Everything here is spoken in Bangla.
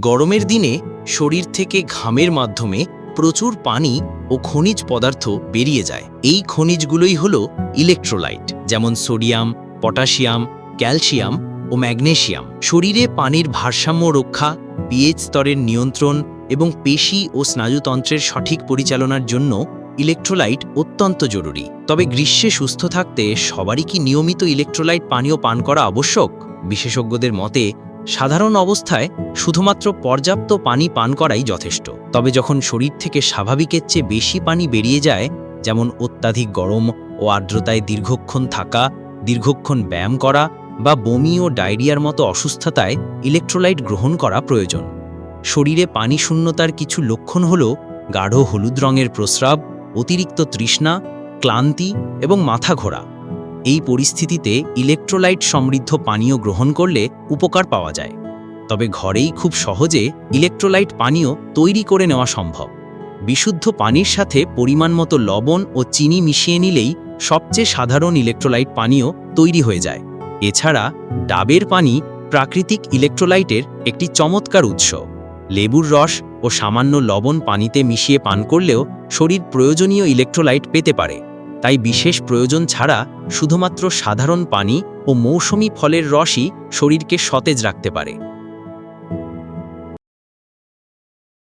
গরমের দিনে শরীর থেকে ঘামের মাধ্যমে প্রচুর পানি ও খনিজ পদার্থ বেরিয়ে যায়। এই খনিজগুলোই হল ইলেকট্রোলাইট যেমন সোডিয়াম পটাশিয়াম ক্যালসিয়াম ও ম্যাগনেসিয়াম শরীরে পানির ভারসাম্য রক্ষা পিএইচ স্তরের নিয়ন্ত্রণ এবং পেশি ও স্নায়ুতন্ত্রের সঠিক পরিচালনার জন্য ইলেকট্রোলাইট অত্যন্ত জরুরি। তবে গ্রীষ্মে সুস্থ থাকতে সবারই কি নিয়মিত ইলেকট্রোলাইট পানীয় পান করা আবশ্যক? বিশেষজ্ঞদের মতে সাধারণ অবস্থায় শুধুমাত্র পর্যাপ্ত পানি পান করাই যথেষ্ট। তবে যখন শরীর থেকে স্বাভাবিকের চেয়ে বেশি পানি বেরিয়ে যায়, যেমন অত্যাধিক গরম ও আর্দ্রতায় দীর্ঘক্ষণ থাকা, দীর্ঘক্ষণ ব্যায়াম করা বা বমি ও ডায়রিয়ার মতো অসুস্থতায় ইলেকট্রোলাইট গ্রহণ করা প্রয়োজন। শরীরে পানি শূন্যতার কিছু লক্ষণ হল গাঢ় হলুদ রঙের প্রস্রাব, অতিরিক্ত তৃষ্ণা, ক্লান্তি এবং মাথা ঘোরা। এই পরিস্থিতিতে ইলেকট্রোলাইট সমৃদ্ধ পানীয় গ্রহণ করলে উপকার পাওয়া যায়। তবে ঘরেই খুব সহজে ইলেকট্রোলাইট পানীয় তৈরি করে নেওয়া সম্ভব। বিশুদ্ধ পানির সাথে পরিমাণ মতো লবণ ও চিনি মিশিয়ে নিলেই সবচেয়ে সাধারণ ইলেকট্রোলাইট পানীয় তৈরি হয়ে যায়। এছাড়া ডাবের পানি প্রাকৃতিক ইলেকট্রোলাইটের একটি চমৎকার উৎস। লেবুর রস ও সামান্য লবণ পানিতে মিশিয়ে পান করলেও শরীর প্রয়োজনীয় ইলেকট্রোলাইট পেতে পারে। তাই বিশেষ প্রয়োজন ছাড়া শুধুমাত্র সাধারণ পানি ও মৌসুমি ফলের রসই শরীরকে সতেজ রাখতে পারে।